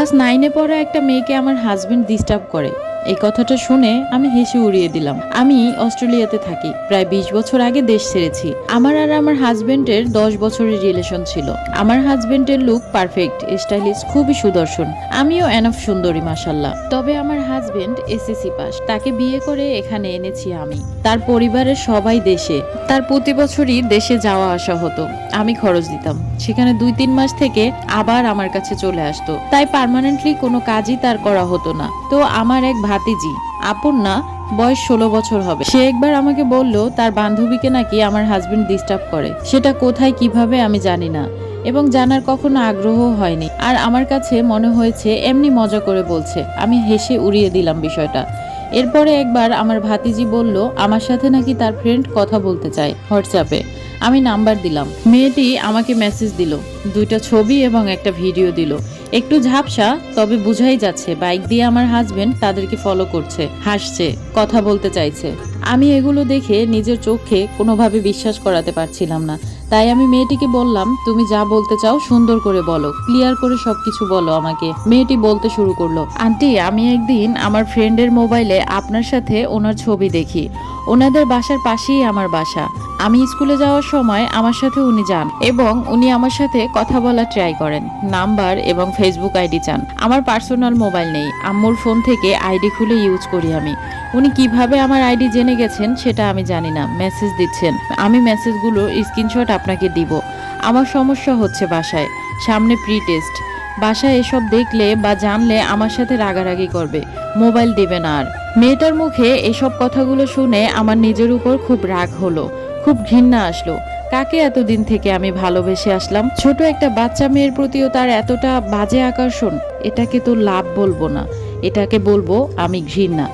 Class নাইনে পড়া একটা মেয়েকে আমার হাজব্যান্ড ডিস্টার্ব করে। এই কথাটা শুনে আমি হেসে উড়িয়ে দিলাম। আমি অস্ট্রেলিয়াতে থাকি। প্রায় বিশ বছর আগে দেশ ছেড়েছি। আমার আর আমার হাজবেন্ডের দশ বছরের রিলেশন ছিল। আমার হাজবেন্ডের লুক পারফেক্ট, স্টাইলিশ, খুবই সুদর্শন। আমিও এনফ সুন্দরী মাসাল্লাহ তবে আমার হাজবেন্ড এসএসসি পাস। তাকে বিয়ে করে এখানে এনেছি আমি। তার পরিবারের সবাই দেশে। তার প্রতি বছরই দেশে যাওয়া আসা হতো। আমি খরচ দিতাম। সেখানে দুই তিন মাস থেকে আবার আমার কাছে চলে আসতো। তাই পার্মানেন্টলি কোনো কাজই তার করা হতো না। তো আমার এক ভাতিজি, আপন না, বয়স ষোলো বছর হবে। সে একবার আমাকে বলল, তার বান্ধবীকে নাকি আমার হাজবেন্ড ডিস্টার্ব করে। সেটা কোথায়, কীভাবে, আমি জানি না। এবং জানার কখনো আগ্রহ হয়নি। আর আমার কাছে মনে হয়েছে, এমনি মজা করে বলছে। আমি হেসে উড়িয়ে দিলাম বিষয়টা। এরপরে একবার আমার ভাতিজি বলল, আমার সাথে নাকি তার ফ্রেন্ড কথা বলতে চায়, হোয়াটসঅ্যাপে। আমি নাম্বার দিলাম। মেয়েটি আমাকে মেসেজ দিল, দুইটা ছবি এবং একটা ভিডিও দিল। একটু ঝাপসা, তবে বুঝাই যাচ্ছে, বাইক দিয়ে আমার হাজবেন্ড তাদেরকে ফলো করছে, হাসছে, কথা বলতে চাইছে। আমি এগুলো দেখে নিজের চোখে কোনোভাবে বিশ্বাস করাতে পারছিলাম না। তাই আমি মেয়েটিকে বললাম, তুমি যা বলতে চাও সুন্দর করে বলো ক্লিয়ার করে সবকিছু বলো আমাকে। মেয়েটি বলতে শুরু করল, আন্টি, আমি একদিন আমার ফ্রেন্ডের মোবাইলে আপনার সাথে ওনার ছবি দেখি। ওনাদের বাসার পাশেই আমার বাসা। আমি স্কুলে যাওয়ার সময় আমার সাথে উনি যান এবং উনি আমার সাথে কথা বলার ট্রাই করেন। নাম্বার এবং ফেসবুক আইডি চান। আমার পার্সোনাল মোবাইল নেই। আম্মুর ফোন থেকে আইডি খুলে ইউজ করি আমি। উনি কীভাবে আমার আইডি জেনে গেছেন সেটা আমি জানি না। মেসেজ দিচ্ছেন। আমি মেসেজগুলো স্ক্রিনশট আপনাকে দিব। আমার সমস্যা হচ্ছে বাসায়। সামনে প্রি টেস্ট বাসায় এসব দেখলে বা জানলে আমার সাথে রাগারাগি করবে। মোবাইল দেবে না আর। মেয়েটার মুখে এসব কথাগুলো শুনে আমার নিজের উপর খুব রাগ হলো, খুব ঘৃণা আসলো। কাকে এতদিন থেকে আমি ভালোবেসে আসলাম? ছোট একটা বাচ্চা মেয়ের প্রতিও তার এতটা বাজে আকর্ষণ, এটাকে তো লাভ বলব না। এটাকে বলব আমি ঘৃণা।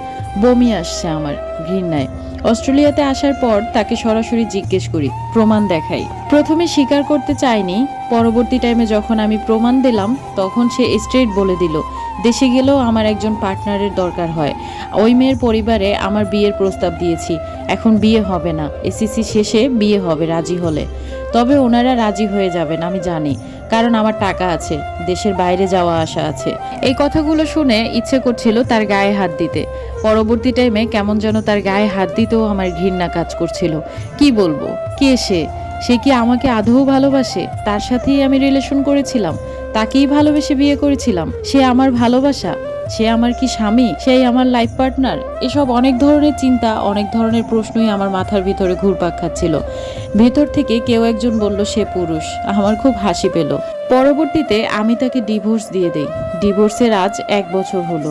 বমি আসছে আমার ঘৃণায়। অস্ট্রেলিয়াতে আসার পর তাকে সরাসরি জিজ্ঞেস করি প্রমাণ দেখাই। প্রথমে স্বীকার করতে চাইনি পরবর্তী টাইমে যখন আমি প্রমাণ দিলাম, তখন সে স্ট্রেট বলে দিল, দেশে গেলেও আমার একজন পার্টনারের দরকার হয়। ওই মেয়ের পরিবারে আমার বিয়ের প্রস্তাব দিয়েছি, এখন বিয়ে হবে না। এসিসি শেষে বিয়ে হবে, রাজি হলে। তবে ওনারা রাজি হয়ে যাবেন, আমি জানি, কারণ আমার টাকা আছে, দেশের বাইরে যাওয়া আসা আছে। এই কথাগুলো শুনে ইচ্ছে করছিল তার গায়ে হাত দিতে। পরবর্তী টাইমে কেমন যেন তার গায়ে হাত দিতেও আমার ঘৃণা কাজ করছিল। কি বলব? কে সে সে কি আমাকে আদৌ ভালোবাসে? তার সাথেই আমি রিলেশন করেছিলাম। তাকেই ভালোবেসে বিয়ে করেছিলাম। সে আমার ভালোবাসা। সে আমার কি স্বামী? সেই আমার লাইফ পার্টনার এসব অনেক ধরনের চিন্তা, অনেক ধরনের প্রশ্নই আমার মাথার ভিতরে ঘুরপাক খাচ্ছিল। ভেতর থেকে কেউ একজন বলল, সে পুরুষ। আমার খুব হাসি পেল। পরবর্তীতে আমি তাকে ডিভোর্স দিয়ে দেই। ডিভোর্সের আজ এক বছর হলো।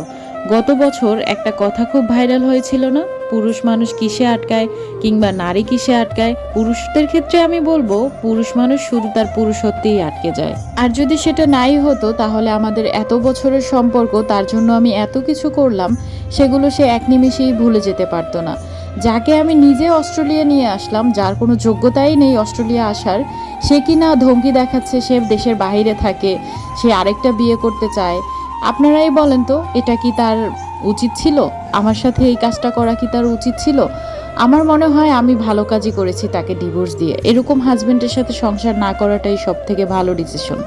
গত বছর একটা কথা খুব ভাইরাল হয়েছিল না? পুরুষ মানুষ কিসে আটকায় কিংবা নারী কিসে আটকায়? পুরুষদের ক্ষেত্রে আমি বলব, পুরুষ মানুষ শুধু তার পুরুষত্বেই আটকে যায়। আর যদি সেটা নাই হতো, তাহলে আমাদের এত বছরের সম্পর্ক, তার জন্য আমি এত কিছু করলাম, সেগুলো সে এক নিমেষেই ভুলে যেতে পারতো না। যাকে আমি নিজে অস্ট্রেলিয়া নিয়ে আসলাম, যার কোনো যোগ্যতাই নেই অস্ট্রেলিয়া আসার, সে কি না ধমকি দেখাচ্ছে সে দেশের বাইরে থাকে, সে আরেকটা বিয়ে করতে চায়। আপনারাই বলেন তো, এটা কি তার উচিত ছিল? আমার সাথে এই কাজটা করা কি তার উচিত ছিল? আমার মনে হয় আমি ভালো কাজই করেছি তাকে ডিভোর্স দিয়ে। এরকম হাজব্যান্ডের সাথে সংসার না করাটাই সব থেকে ভালো ডিসিশন